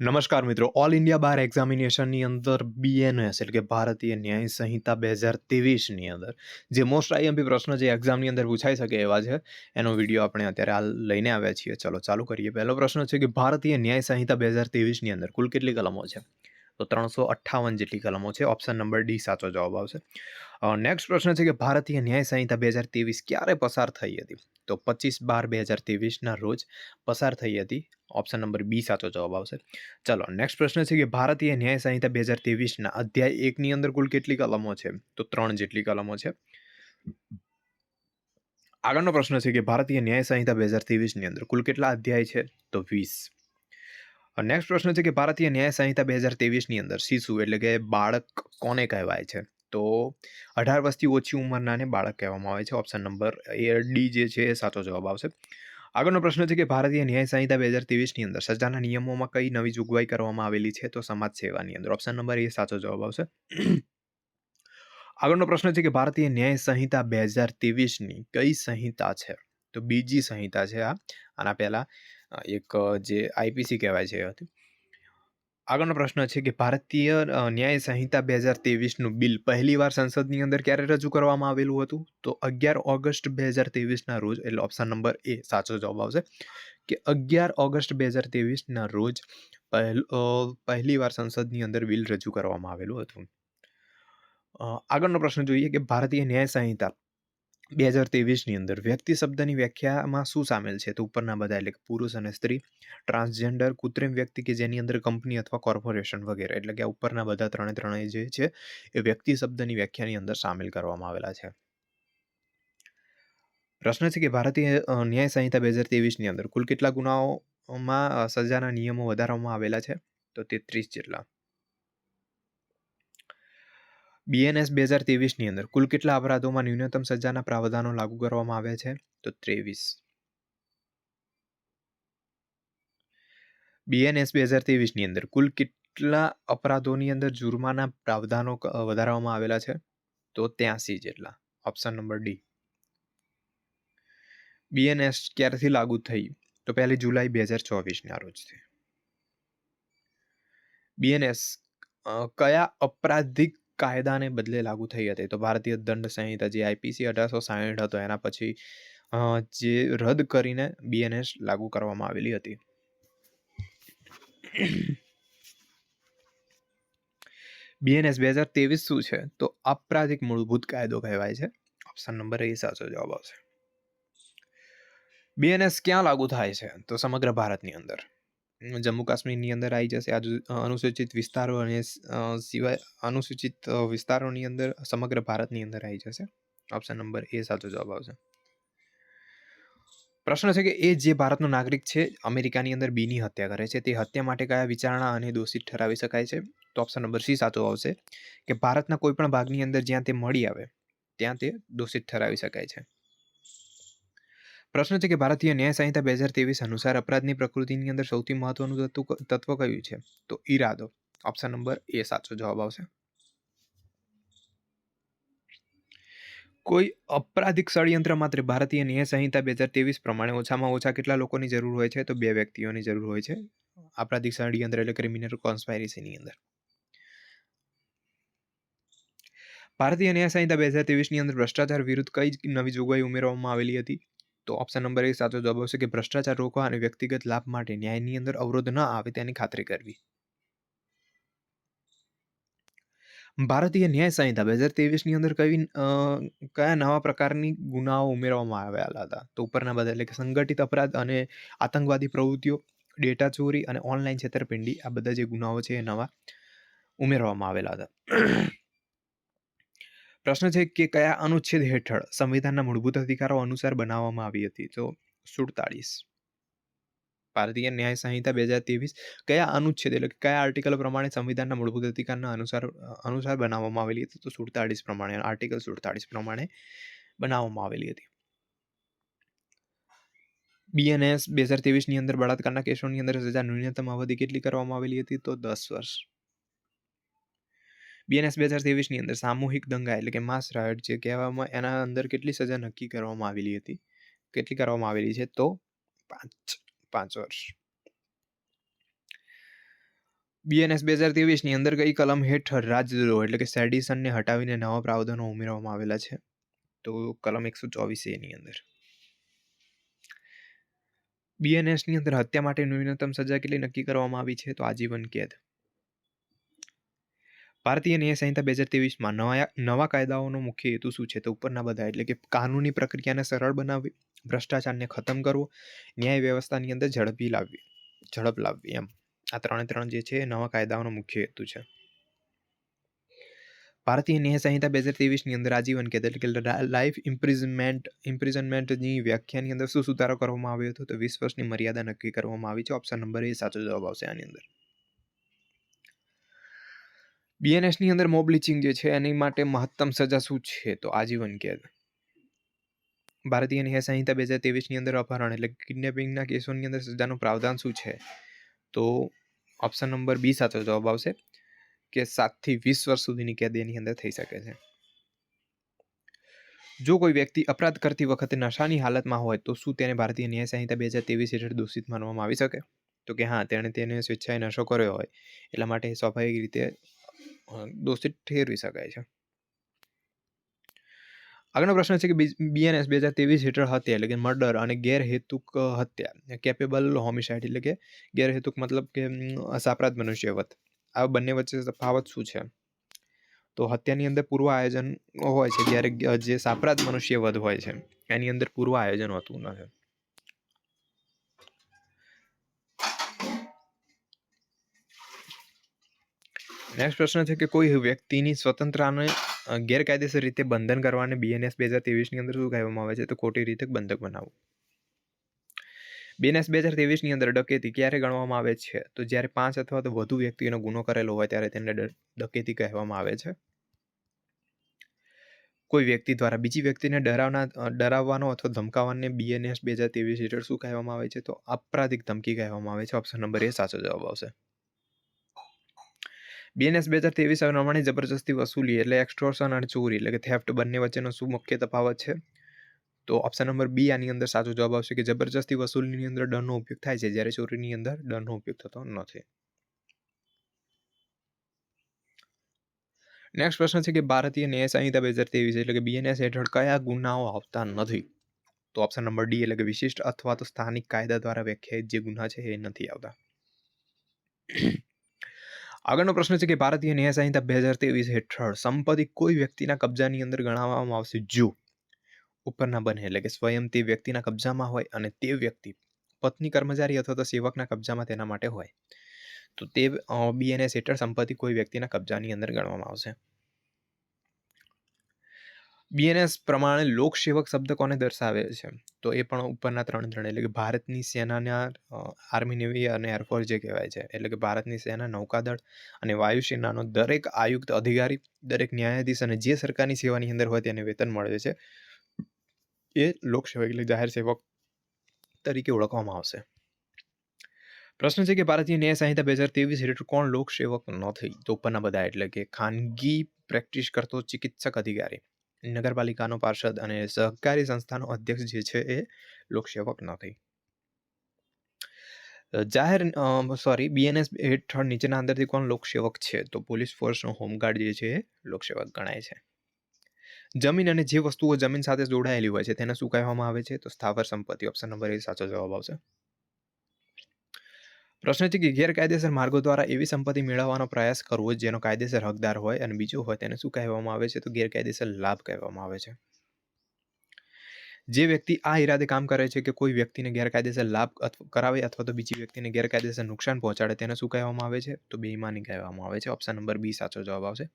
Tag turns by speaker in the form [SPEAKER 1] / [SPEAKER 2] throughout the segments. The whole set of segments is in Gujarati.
[SPEAKER 1] નમસ્કાર મિત્રો. ઓલ ઇન્ડિયા બાર એક્ઝામિનેશનની અંદર બીએનએસ એટલે કે ભારતીય ન્યાય સંહિતા બે હજાર ત્રેવીસની અંદર. જે મોસ્ટ આઈએમપી પ્રશ્ન જે એક્ઝામની અંદર પૂછાઈ શકે એવા છે, એનો વીડિયો આપણે અત્યારે હાલ લઈને આવ્યા છીએ. ચલો, ચાલુ કરીએ. પહેલો પ્રશ્ન છે કે ભારતીય ન્યાય સંહિતા બે હજાર ત્રેવીસની અંદર કુલ કેટલી કલમો છે? તો ત્રણસો અઠ્ઠાવન જેટલી કલમો છે. ઓપ્શન નંબર ડી સાચો જવાબ આવશે. નેક્સ્ટ પ્રશ્ન છે કે ભારતીય ન્યાય સંહિતા બે હજાર ત્રેવીસ ક્યારે પસાર થઈ હતી? તો પચીસ બાર બે હજાર ત્રેવીસના રોજ પસાર થઈ હતી. ઓપ્શન નંબર બી સાચો જવાબ આવશે. ચલો નેક્સ્ટ પ્રશ્ન છે કે ભારતીય ન્યાય સંહિતા બે હજાર ત્રેવીસના અધ્યાય એકની અંદર કુલ કેટલી કલમો છે? તો ત્રણ જેટલી કલમો છે. આગળનો પ્રશ્ન છે કે ભારતીય ન્યાય સંહિતા બે હજાર ત્રેવીસની અંદર કુલ કેટલા અધ્યાય છે? તો વીસ. નેક્સ્ટ પ્રશ્ન છે કે ભારતીય ન્યાય સંહિતા બે હજાર ત્રેવીસની અંદર શિશુ એટલે કે બાળક કોને કહેવાય છે? તો અઢાર વર્ષથી ઓછી ઉંમરનાને બાળક કહેવામાં આવે છે. ઓપ્શન નંબર એ ડી જે છે એ સાચો જવાબ આવશે. આગળનો પ્રશ્ન છે કે ભારતીય ન્યાય સંહિતા બે હજાર ત્રેવીસની અંદર સજાના નિયમોમાં કઈ નવી જોગવાઈ કરવામાં આવેલી છે તો સમાજ સેવાની અંદર ઓપ્શન નંબર એ સાચો જવાબ આવશે. આગળનો પ્રશ્ન છે કે ભારતીય ન્યાય સંહિતા બે હજાર ત્રેવીસની કઈ સંહિતા છે? તો બીજી સંહિતા છે આ. આના પહેલા એક જે આઈપીસી કહેવાય છે હતી. આગળનો પ્રશ્ન છે કે ભારતીય ન્યાય સંહિતા બે હજાર તેવીસનું બિલ પહેલીવાર સંસદની અંદર ક્યારે રજૂ કરવામાં આવેલું હતું? તો અગિયાર ઓગસ્ટ બે હજાર તેવીસના રોજ, એટલે ઓપ્શન નંબર એ સાચો જવાબ આવશે. કે અગિયાર ઓગસ્ટ બે હજાર ત્રેવીસના રોજ પહેલ પહેલીવાર સંસદની અંદર બિલ રજૂ કરવામાં આવેલું હતું. આગળનો પ્રશ્ન જોઈએ કે ભારતીય ન્યાય સંહિતા બે હજાર ત્રેવીસની અંદર વ્યક્તિ શબ્દની વ્યાખ્યામાં શું સામેલ છે? તો ઉપરના બધા એટલે કે પુરુષ અને સ્ત્રી, ટ્રાન્સજેન્ડર, કૃત્રિમ વ્યક્તિ કે જેની અંદર કંપની અથવા કોર્પોરેશન વગેરે. એટલે કે ઉપરના બધા ત્રણે ત્રણેય જે છે, એ વ્યક્તિ શબ્દની વ્યાખ્યાની અંદર સામેલ કરવામાં આવેલા છે. પ્રશ્ન છે કે ભારતીય ન્યાય સંહિતા બે હજાર ત્રેવીસની અંદર કુલ કેટલા ગુનાઓમાં સજાના નિયમો વધારવામાં આવેલા છે? તો તેત્રીસ જેટલા. બીએનએસ બે હજાર ત્રેવીસની અંદર કુલ કેટલા અપરાધોમાં ન્યૂનતમ સજાના પ્રાવધાનો લાગુ કરવામાં આવ્યા છે? તો ત્રેવીસ. બીએનએસ બે હજાર ત્રેવીસની અંદર કુલ કેટલા અપરાધોની અંદર જુર્માના પ્રાવધાનો વધારવામાં આવેલા છે? તો ત્યાંસી જેટલા. Option number D. બીએનએસ ક્યારથી લાગુ થઈ? તો પહેલી જુલાઈ બે હજાર ચોવીસના રોજથી બીએનએસ કયા અપરાધિક કાયદાને બદલે લાગુ થઈ હતી. તો ભારતીય દંડ સંહિતા જે આઈપીસી અઢારસો સાહીઠ હતો, એના પછી જે રદ કરીને બીએનએસ લાગુ કરવામાં આવેલી હતી. બીએનએસ બે હજાર ત્રેવીસ શું છે? તો અપરાધિક મૂળભૂત કાયદો કહેવાય છે. ઓપ્શન નંબર એ સાચો જવાબ આવશે. બીએનએસ ક્યાં લાગુ થાય છે? તો સમગ્ર ભારતની અંદર. જમ્મુ કાશ્મીરની અંદર આવી જશે. અનુસૂચિત વિસ્તારો અને સિવાય અનુસૂચિત વિસ્તારોની અંદર સમગ્ર ભારતની અંદર આવી જશે. ઓપ્શન નંબર એ સાચો જવાબ આવશે. પ્રશ્ન છે કે એ જે ભારતનો નાગરિક છે, અમેરિકાની અંદર બીની હત્યા કરે છે, તે હત્યા માટે કયા વિચારણા અને દોષિત ઠરાવી શકાય છે? તો ઓપ્શન નંબર સી સાચો આવશે કે ભારતના કોઈપણ ભાગની અંદર જ્યાં તે મળી આવે, ત્યાં તે દોષિત ઠરાવી શકાય છે. પ્રશ્ન છે કે ભારતીય ન્યાય સંહિતા બે હજાર ત્રેવીસ અનુસાર અપરાધની પ્રકૃતિની અંદર સૌથી મહત્વનું તત્વ કયું છે? તો ઈરાદો. ઓપ્શન નંબર એ સાચો જવાબ આવશે. કોઈ અપરાધિક ષડયંત્ર માત્ર ભારતીય ન્યાય સંહિતા બે હજાર ત્રેવીસ પ્રમાણે ઓછામાં ઓછા કેટલા લોકોની જરૂર હોય છે? તો બે વ્યક્તિઓની જરૂર હોય છે. અપરાધિક ષડયંત્ર એટલે ક્રિમિનલ કોન્સ્પાયરીસીની અંદર. ભારતીય ન્યાય સંહિતા બે હજાર ત્રેવીસની અંદર ભ્રષ્ટાચાર વિરુદ્ધ કઈ નવી જોગવાઈ ઉમેરવામાં આવેલી હતી? તો ઓપ્શન નંબર એક સાચો જવાબ આવશે કે ભ્રષ્ટાચાર રોકવા અને વ્યક્તિગત લાભ માટે ન્યાયની અંદર અવરોધ ન આવે તેની ખાતરી કરવી. ભારતીય ન્યાય સંહિતા બે હજાર ત્રેવીસની અંદર કઈ કયા નવા પ્રકારની ગુનાઓ ઉમેરવામાં આવેલા હતા? તો ઉપરના બધા એટલે કે સંગઠિત અપરાધ અને આતંકવાદી પ્રવૃત્તિઓ, ડેટા ચોરી અને ઓનલાઈન છેતરપિંડી આ બધા જે ગુનાઓ છે એ નવા ઉમેરવામાં આવેલા હતા. પ્રશ્ન છે કે કયા અનુચ્છેદ હેઠળ સંવિધાનના મૂળભૂત અધિકારો અનુસાર બનાવવામાં આવી હતી? તો સુડતાળીસ. ભારતીય ન્યાય સંહિતા બે હજાર ત્રેવીસ કયા અનુચ્છેદ એટલે કયા આર્ટિકલ પ્રમાણે સંવિધાનના મૂળભૂત અધિકારના અનુસાર અનુસાર બનાવવામાં આવેલી હતી? તો સુડતાળીસ પ્રમાણે, આર્ટિકલ સુડતાળીસ પ્રમાણે બનાવવામાં આવેલી હતી. બીએનએસ બે હજાર ત્રેવીસની અંદર બળાત્કારના કેસોની અંદર સજા ન્યૂનતમ અવધિ કેટલી કરવામાં આવેલી હતી? તો દસ વર્ષ. બીએનએસ બે હજાર ત્રેવીસની અંદર સામૂહિક દંગા એટલે કે માસ રાયટ જે કહેવામાં એના અંદર કેટલી સજા નક્કી કરવામાં આવેલી હતી? કેટલી કરવામાં આવેલી છે? તો પાંચ પાંચ વર્ષ. બીએનએસ બે હજાર ત્રેવીસની અંદર કઈ કલમ હેઠળ રાજદ્રોહ એટલે કે સેડિસનને હટાવીને નવા પ્રાવધાનો ઉમેરવામાં આવેલા છે? તો કલમ એકસો ચોવીસ એની અંદર. બીએનએસની અંદર હત્યા માટે ન્યૂનતમ સજા કેટલી નક્કી કરવામાં આવી છે? તો આજીવન કેદ. ભારતીય ન્યાય સંહિતા બે હજાર ત્રેવીસમાં નવા નવા કાયદાઓનો મુખ્ય હેતુ શું છે? તો ઉપરના બધા એટલે કે કાનૂની પ્રક્રિયાને સરળ બનાવવી, ભ્રષ્ટાચારને ખતમ કરવો, ન્યાય વ્યવસ્થાની અંદર ઝડપી લાવવી, ઝડપ લાવવી એમ. આ ત્રણે ત્રણ જે છે એ નવા કાયદાઓનો મુખ્ય હેતુ છે. ભારતીય ન્યાય સંહિતા બે હજાર ત્રેવીસની અંદર આજીવન કેદ એટલે કે લાઈફ ઇમ્પ્રિઝમેન્ટ, ઇમ્પ્રિઝનમેન્ટની વ્યાખ્યાની અંદર શું સુધારો કરવામાં આવ્યો હતો? તો વીસ વર્ષની મર્યાદા નક્કી કરવામાં આવી છે. ઓપ્શન નંબર એ સાચો જવાબ આવશે આની અંદર. બીએનએસની અંદર મોબ લિચિંગ જે છે, એની માટે મહત્તમ સજા શું છે? તો આજીવન કેદ ભારતીય ન્યાય સંહિતા બે હજાર ત્રેવીસની અંદર અપહરણ એટલે કિડનેપિંગના કેસોની અંદર સજાનું પ્રાવધાન શું છે? તો ઓપ્શન નંબર બી સાચો જવાબ આવશે કે સાતથી વીસ વર્ષ સુધીની કેદ એની અંદર થઈ શકે છે. જો કોઈ વ્યક્તિ અપરાધ કરતી વખતે નશાની હાલતમાં હોય, તો શું તેને ભારતીય ન્યાય સંહિતા બે હજાર ત્રેવીસ હેઠળ દોષિત માનવામાં આવી શકે? તો કે હા, તેણે તેને સ્વેચ્છાએ નશો કર્યો હોય, એટલા માટે સ્વાભાવિક રીતે દોષિત ઠેરવી શકાય છે. આગળનો પ્રશ્ન છે કે બીએનએસ બે હજાર ત્રેવીસ હેઠળ હત્યા એટલે કે મર્ડર અને ગેરહેતુક હત્યા કેપેબલ હોમિસાઇડ એટલે કે ગેરહેતુક મતલબ કે સાપરાધ મનુષ્યવત. આ બંને વચ્ચે તફાવત શું છે? તો હત્યાની અંદર પૂર્વ આયોજન હોય છે જ્યારે જે સાપરાધ મનુષ્ય વધ હોય છે, એની અંદર પૂર્વ આયોજન હોતું નથી. નેક્સ્ટ પ્રશ્ન છે કે કોઈ વ્યક્તિની સ્વતંત્રતાને ગેરકાયદેસર રીતે બંધન કરવાને બીએનએસ બે હજાર ત્રેવીસની અંદર શું કહેવામાં આવે છે? તો ખોટી રીતે બંધક બનાવવું. બીએનએસ બે હજાર ત્રેવીસની અંદર ડકેતી ક્યારે ગણવામાં આવે છે? તો જ્યારે પાંચ અથવા તો વધુ વ્યક્તિઓનો ગુનો કરેલો હોય ત્યારે તેને ડકેતી કહેવામાં આવે છે. કોઈ વ્યક્તિ દ્વારા બીજી વ્યક્તિને ડરાવના ડરાવવાનો અથવા ધમકાવવાને બીએનએસ બે હજાર ત્રેવીસ હેઠળ શું કહેવામાં આવે છે? તો આપરાધિક ધમકી કહેવામાં આવે છે. ઓપ્શન નંબર એ સાચો જવાબ આવશે. બીએનએસ બે હજાર ત્રેવીસ પ્રમાણે જબરજસ્તી વસૂલી એટલે એક્સ્ટ્રોશન અને ચોરી એટલે કે થેફ્ટ બંને વચ્ચેનો શું મુખ્ય તફાવત છે? તો ઓપ્શન નંબર બી આની અંદર સાચો જવાબ આવશે કે જબરજસ્તી વસૂલીની અંદર ડનનો ઉપયોગ થાય છે જ્યારે ચોરીની અંદર ડનનો ઉપયોગ થતો નથી. નેક્સ્ટ પ્રશ્ન છે કે ભારતીય ન્યાય સંહિતા બે હજાર ત્રેવીસ એટલે કે બીએનએસ હેઠળ કયા ગુનાઓ આવતા નથી? તો ઓપ્શન નંબર ડી એટલે કે વિશિષ્ટ અથવા તો સ્થાનિક કાયદા દ્વારા વ્યાખ્યાયિત જે ગુના છે એ નથી આવતા. આગળનો પ્રશ્ન છે કે ભારતીય ન્યાય સંહિતા બે હજાર ત્રેવીસ હેઠળ સંપત્તિ કોઈ વ્યક્તિના કબજાની અંદર ગણાવવામાં આવશે? જો. ઉપરના બને, એટલે કે સ્વયં તે વ્યક્તિના કબજામાં હોય અને તે વ્યક્તિ પત્ની, કર્મચારી અથવા તો સેવકના કબજામાં તેના માટે હોય. તો તે બીએનએસ હેઠળ સંપત્તિ કોઈ વ્યક્તિના કબજાની અંદર ગણવામાં આવશે. બીએનએસ પ્રમાણે લોકસેવક શબ્દ કોને દર્શાવે છે? તો એ પણ ઉપરના ત્રણ ત્રણ એટલે કે ભારતની સેનાના આર્મી નેવી અને એરફોર્સ જે કહેવાય છે, એટલે કે ભારતની સેના નૌકાદળ અને વાયુસેનાનો દરેક આયુક્ત અધિકારી, દરેક ન્યાયાધીશ અને જે સરકારની સેવાની અંદર હોય તેને વેતન મળે છે. એ લોકસેવક એટલે જાહેર સેવક તરીકે ઓળખવામાં આવશે. પ્રશ્ન છે કે ભારતીય ન્યાય સંહિતા બે હજાર ત્રેવીસ હેઠળ કોણ લોકસેવક નથી તો ઉપરના બધા, એટલે કે ખાનગી પ્રેક્ટિસ કરતો ચિકિત્સક અધિકારી. નગરપાલિકાનો પાર્ષદ અને સહકારી સંસ્થાનો અધ્યક્ષ જે છે એ લોકસેવક નથી જાહેર સોરી બીએનએસ હેઠળ નીચેના અંદરથી કોણ લોકસેવક છે? તો પોલીસ ફોર્સનો હોમગાર્ડ જે છે એ લોકસેવક ગણાય છે. જમીન અને જે વસ્તુઓ જમીન સાથે જોડાયેલી હોય છે, તેને શું કહેવામાં આવે છે? તો સ્થાવર સંપત્તિ ઓપ્શન નંબર એ સાચો જવાબ આવશે. પ્રશ્ન છે કે ગેરકાયદેસર માર્ગો દ્વારા એવી સંપત્તિ મેળવવાનો પ્રયાસ કરવો જેનો કાયદેસર હકદાર હોય અને બીજો હોય તેને શું કહેવામાં આવે છે? તો ગેરકાયદેસર લાભ કહેવામાં આવે છે. જે વ્યક્તિ આ ઈરાદે કામ કરે છે કે કોઈ વ્યક્તિને ગેરકાયદેસર લાભ કરાવે અથવા તો બીજી વ્યક્તિને ગેરકાયદેસર નુકસાન પહોંચાડે તેને શું કહેવામાં આવે છે? તો બેઈમાની કહેવામાં આવે છે. ઓપ્શન નંબર બી સાચો જવાબ આવશે.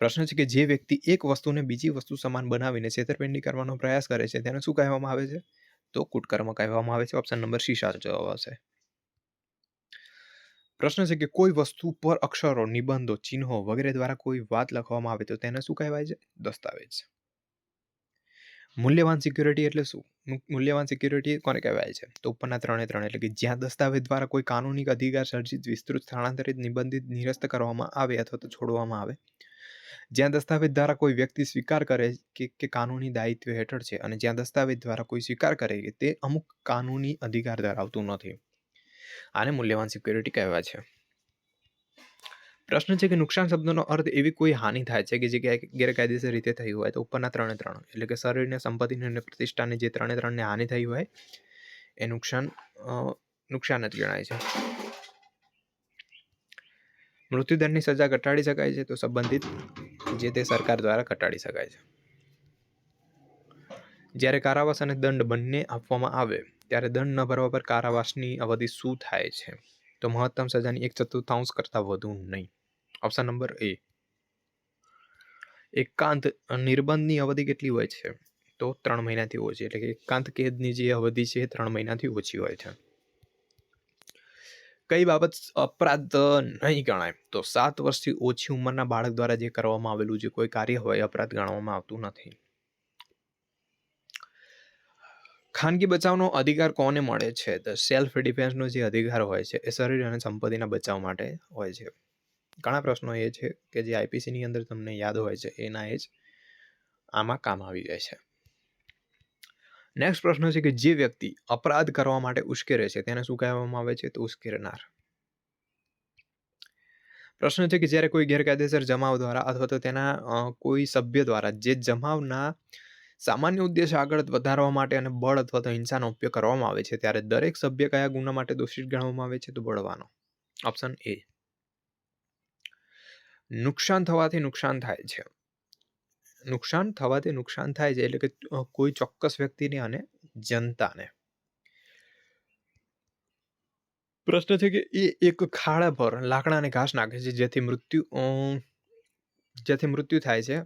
[SPEAKER 1] પ્રશ્ન છે કે જે વ્યક્તિ એક વસ્તુને બીજી વસ્તુ સમાન બનાવીને છેતરપિંડી કરવાનો પ્રયાસ કરે છે તેને શું કહેવામાં આવે છે? તો કુટકર્મ કહેવામાં આવે છે. ઓપ્શન નંબર સી સાચો જવાબ આવશે. પ્રશ્ન છે કે કોઈ વસ્તુ પર અક્ષરો, નિબંધો, ચિહ્નો વગેરે દ્વારા કોઈ વાત લખવામાં આવે તો તેને શું કહેવાય છે? દસ્તાવેજ. મૂલ્યવાન સિક્યુરિટી એટલે શું? મૂલ્યવાન સિક્યુરિટી કોને કહેવાય છે? તો ઉપરના ત્રણે ત્રણ એટલે કે જ્યાં દસ્તાવેજ દ્વારા કોઈ કાનૂની અધિકાર સર્જિત, વિસ્તૃત, સ્થળાંતરિત, નિબંધિત, નિરસ્ત કરવામાં આવે અથવા તો છોડવામાં આવે જ્યાં દસ્તાવેજ દ્વારા કોઈ વ્યક્તિ સ્વીકાર કરે કે કે કાનૂની દાયિત્વ હેઠળ છે અને જ્યાં દસ્તાવેજ દ્વારા કોઈ સ્વીકાર કરે કે તે અમુક કાનૂની અધિકાર ધરાવતું નથી. આને મૂલ્યવાન સિક્યુરિટી કહેવાય છે. પ્રશ્ન છે કે નુકસાન શબ્દનો અર્થ એવી કોઈ હાનિ થાય છે કે જે ગેરકાયદેસર રીતે થઈ હોય તો ઉપરના ત્રણે ત્રણ, એટલે કે શરીરને સંપત્તિને અને પ્રતિષ્ઠાને જે ત્રણે ત્રણને હાનિ થઈ હોય, એ નુકસાન નુકસાન જ ગણાય છે. મૃત્યુદંડની સજા ઘટાડી શકાય છે તો સંબંધિત જે તે સરકાર દ્વારા ઘટાડી શકાય છે. જ્યારે કારાવાસ અને દંડ બંને આપવામાં આવે, ત્યારે દંડ ન ભરવા પર કારાવાસની અવધિ શું થાય છે? તો મહત્તમ સજાની એક ચતુર્થાંશ કરતાં વધુ નહીં. Option number A. એકાંત નિર્બંધની અવધિ કેટલી હોય છે? તો ત્રણ મહિનાથી ઓછી, એટલે કે એકાંત કેદની જે અવધિ છે ત્રણ મહિનાથી ઓછી હોય છે. કઈ બાબત અપરાધ નહીં ગણાય. તો સાત વર્ષથી ઓછી ઉંમરના બાળક દ્વારા જે કરવામાં આવેલું જે કોઈ કાર્ય હોય અપરાધ ગણવામાં આવતું નથી. ખાનગી બચાવનો અધિકાર કોને મળે છે? તો સેલ્ફ ડિફેન્સનો જે અધિકાર હોય છે, એ શરીર અને સંપત્તિના બચાવ માટે હોય છે. ઘણા પ્રશ્નો એ છે કે જે આઈપીસીની અંદર તમને યાદ હોય છે, એના એ જ આમાં કામ આવી જાય છે. નેક્સ્ટ પ્રશ્ન છે કે જે વ્યક્તિ અપરાધ કરવા માટે ઉશ્કેરે છે, તેને શું કહેવામાં આવે છે? તો ઉશ્કેરનાર. પ્રશ્ન છે કે જ્યારે કોઈ ગેરકાયદેસર જમાવ દ્વારા અથવા તો તેના કોઈ સભ્ય દ્વારા જે જમાવના સામાન્ય ઉદ્દેશ આગળ વધારવા માટે અને બળ અથવા તો હિંસાનો ઉપયોગ કરવામાં આવે છે, ત્યારે દરેક સભ્ય કયા ગુના માટે દોષિત ગણવામાં આવે છે? તો બળવાનો. ઓપ્શન એ નુકસાન થવાથી નુકસાન થાય છે. નુકસાન થવાથી નુકસાન થાય છે એટલે કે કોઈ ચોક્કસ વ્યક્તિને અને જનતાને. પ્રશ્ન છે કે એ એક ખાડા પર લાકડાને ઘાસ નાખે છે, જેથી મૃત્યુ જેથી મૃત્યુ થાય છે,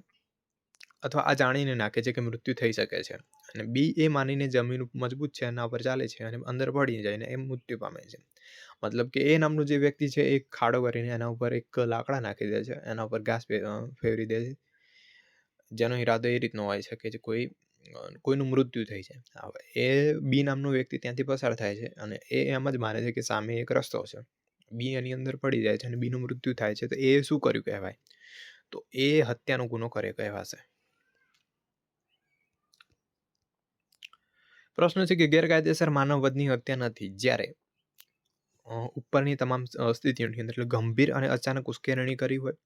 [SPEAKER 1] અથવા આ જાણીને નાખે છે કે મૃત્યુ થઈ શકે છે. અને બી, એ માનીને જમીન મજબૂત છે, એના પર ચાલે છે અને અંદર પડી જાય ને એ મૃત્યુ પામે છે. મતલબ કે એ નામનું જે વ્યક્તિ છે, એ ખાડો કરીને એના ઉપર એક લાકડા નાખી દે છે, એના ઉપર ઘાસ ફેરવી દે છે. જેનો ઈરાદો એ રીતનો હોય છે કે જે કોઈ કોઈનું મૃત્યુ થઈ જાય. એ બી નામનો વ્યક્તિ ત્યાંથી પસાર થાય છે અને એ એમ જ માને છે કે સામે એક રસ્તો છે. બી એની અંદર પડી જાય છે અને બીનું મૃત્યુ થાય છે તો એ શું કર્યું કહેવાય? તો એ હત્યાનો ગુનો કરે કહેવાશે. પ્રશ્ન છે કે ગેરકાયદેસર માનવ વધની હત્યા નથી. જ્યારે ઉપરની તમામ સ્થિતિઓની અંદર એટલે ગંભીર અને અચાનક ઉશ્કેરણી કરી હોય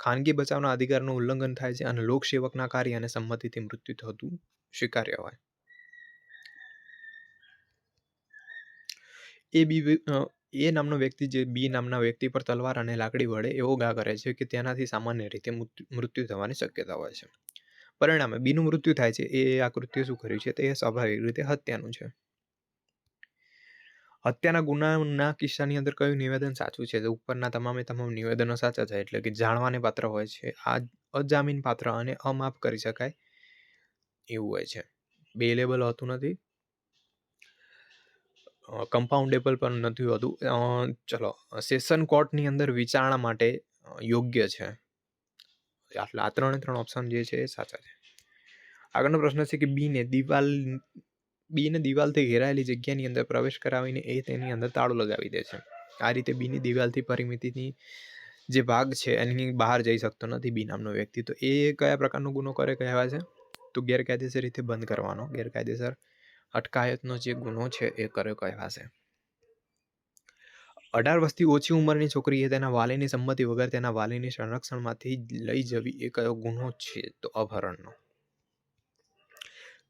[SPEAKER 1] ખાનગી બચાવના અધિકારનું ઉલ્લંઘન થાય છે અને લોકસેવકના કાર્ય અને સંમતિથી મૃત્યુ થતું સ્વીકાર્ય હોય. એ બી એ નામનો વ્યક્તિ જે બી નામના વ્યક્તિ પર તલવાર અને લાકડી વડે એવો ગા કરે છે કે તેનાથી સામાન્ય રીતે મૃત્યુ થવાની શક્યતા હોય છે. પરિણામે બીનું મૃત્યુ થાય છે. એ આ કૃત્ય શું કર્યું છે? તે સ્વાભાવિક રીતે હત્યાનું છે. હત્યાના ગુનાના કિસ્સાની અંદર કયું નિવેદન સાચું છે? ઉપરના તમામે તમામ નિવેદનો સાચા છે, એટલે કે જાણવાને પાત્ર હોય છે આ અજામીન પાત્ર અને અમાફ કરી શકાય એવું હોય છે. બે લેબલ હોતું નથી. કમ્પાઉન્ડેબલ પણ નથી હોતું. ચલો, સેશન કોર્ટની અંદર વિચારણા માટે યોગ્ય છે. આટલા આ ત્રણે ત્રણ ઓપ્શન જે છે એ સાચા છે. આગળનો પ્રશ્ન છે કે બીને દિવાલ બીને દિવાલથી ઘેરાયેલી જગ્યાની અંદર પ્રવેશ કરાવીને એ તેની અંદર તાળું લગાવી દે છે. આ રીતે બીની દિવાલથી પરિમિતિની જે ભાગ છે, એની બહાર જઈ શકતો નથી બી નામનો વ્યક્તિ. તો એ કયા પ્રકારનો ગુનો કરે કહેવાય છે? તો ગેરકાયદેસર રીતે બંધ કરવાનો. ગેરકાયદેસર અટકાયતનો જે ગુનો છે એ કર્યો કહેવાશે અઢાર વર્ષથી ઓછી ઉંમરની છોકરીએ તેના વાલીની સંમતિ વગર તેના વાલીની સંરક્ષણમાંથી લઈ જવી એ કયો ગુનો છે? તો અપહરણનો.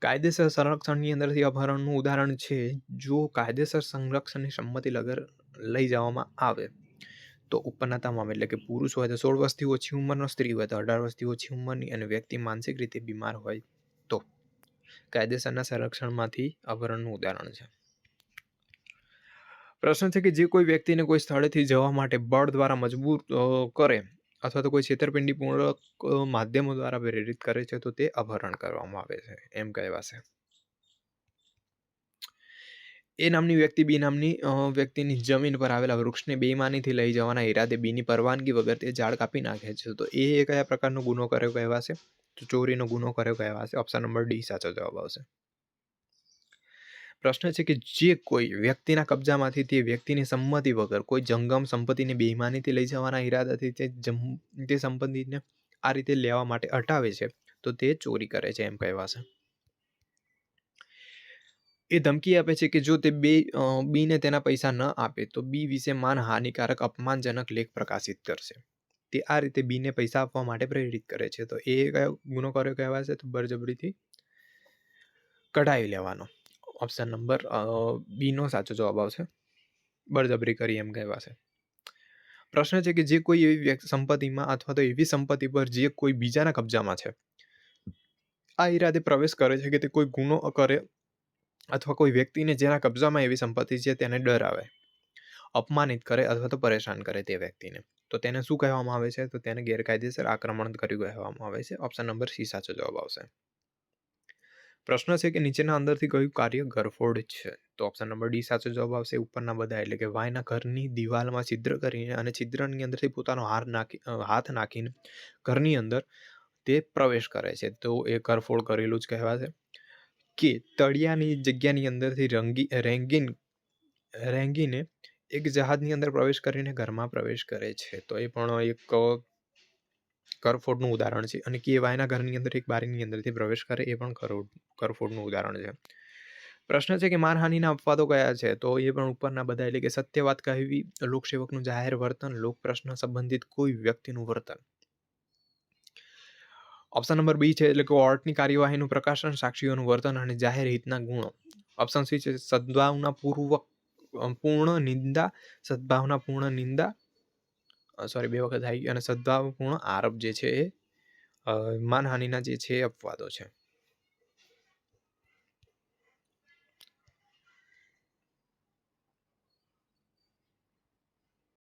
[SPEAKER 1] કાયદેસર સંરક્ષણની અંદરથી અપહરણનું ઉદાહરણ છે, જો કાયદેસર સંરક્ષણની સંમતિ લગર લઈ જવામાં આવે, તો ઉપરના તમામ એટલે કે પુરુષ હોય તો સોળ વર્ષથી ઓછી ઉંમરનો, સ્ત્રી હોય તો અઢાર વર્ષથી ઓછી ઉંમરની અને વ્યક્તિ માનસિક રીતે બીમાર હોય તો કાયદેસરના સંરક્ષણમાંથી અપહરણનું ઉદાહરણ છે. પ્રશ્ન છે કે જે કોઈ વ્યક્તિને કોઈ સ્થળેથી જવા માટે બળ દ્વારા મજબૂર કરે અથવા તો કોઈ છેતરપિંડીપૂર્વક માધ્યમો દ્વારા પ્રેરિત કરે છે, તો તે અપહરણ કરવામાં આવે છે, એમ કહેવાશે એ નામની વ્યક્તિ બી નામની વ્યક્તિની જમીન પર આવેલા વૃક્ષને બેમાનીથી લઈ જવાના ઈરાદે બીની પરવાનગી વગર તે ઝાડ કાપી નાખે છે. તો એ કયા પ્રકારનો ગુનો કર્યો કહેવાશે? તો ચોરીનો ગુનો કર્યો કહેવાશે. ઓપ્શન નંબર ડી સાચો જવાબ આવશે. પ્રશ્ન છે કે જે કોઈ વ્યક્તિના કબજામાંથી તે વ્યક્તિની સંમતિ વગર, કોઈ જંગમ સંપત્તિને બેઈમાનીથી લઈ જવાના ઈરાદાથી તે જમ, તે સંપત્તિને આ રીતે લેવા માટે હટાવે છે, તો તે ચોરી કરે છે એમ કહેવાશે. એ ધમકી આપે છે કે જો તે બે બીને તેના પૈસા ન આપે, તો બી વિશે માનહાનિકારક અપમાનજનક લેખ પ્રકાશિત કરશે. તે આ રીતે બીને પૈસા આપવા માટે પ્રેરિત કરે છે. તો એ કયો ગુનો કર્યો કહેવાશે? તો બરજબરીથી કઢાવી લેવાનો. ઓપ્શન નંબર બીનો સાચો જવાબ આવશે. બળજબરી કરી એમ કહેવાશે. પ્રશ્ન છે કે જે કોઈ એવી સંપત્તિમાં અથવા તો એવી સંપત્તિ પર જે કોઈ બીજાના કબજામાં છે, આ ઈરાદે પ્રવેશ કરે છે કે તે કોઈ ગુનો કરે અથવા કોઈ વ્યક્તિને જેના કબજામાં એવી સંપત્તિ છે તેને ડરાવે અપમાનિત કરે અથવા તો પરેશાન કરે તે વ્યક્તિને. તો તેને શું કહેવામાં આવે છે? તો તેને ગેરકાયદેસર આક્રમણ કર્યું કહેવામાં આવે છે. ઓપ્શન નંબર સી સાચો જવાબ આવશે. પ્રશ્ન છે કે નીચેના અંદરથી કયું કાર્ય ગરફોડ છે? તો ઓપ્શન નંબર ડી સાચો જવાબ આવશે ઉપરના બધા, એટલે કે વાયના ઘરની દિવાલમાં છિદ્ર કરીને અને છિદ્રની અંદરથી પોતાનો હાર નાખી હાથ નાખીને ઘરની અંદર તે પ્રવેશ કરે છે. તો એ કરફોડ કરેલું જ કહેવાશે. કે તળિયાની જગ્યાની અંદરથી રંગી, રેંગીન, રેંગીને એક જહાજની અંદર પ્રવેશ કરીને ઘરમાં પ્રવેશ કરે છે. તો એ પણ એક કરફોડનું ઉદાહરણ છે અને કે વાયના ઘરની અંદર એક બારીની અંદરથી પ્રવેશ કરે એ પણ કરોડ કરફોડનું ઉદાહરણ છે. પ્રશ્ન છે કે માનહાનિના અપવાદો કયા છે? તો એ પણ ઉપરના બધા એટલે કે સત્ય વાત કહેવી, લોકસેવકનું જાહેર વર્તન લોક પ્રશ્ન સંબંધિત કોઈ વ્યક્તિનું વર્તન. ઓપ્શન નંબર બી છે એટલે કે ઓર્ટની કાર્યવાહીનું પ્રકાશન, સાક્ષીઓનું વર્તન અને જાહેર હિતના ગુણો. ઓપ્શન સી છે સદભાવના પૂર્વક પૂર્ણ નિંદા સદભાવના પૂર્ણ નિંદા સોરી બે વખત આવી ગયું. અને સદભાવપૂર્ણ આરોપ જે છે એ માનહાનિના જે છે એ અપવાદો છે.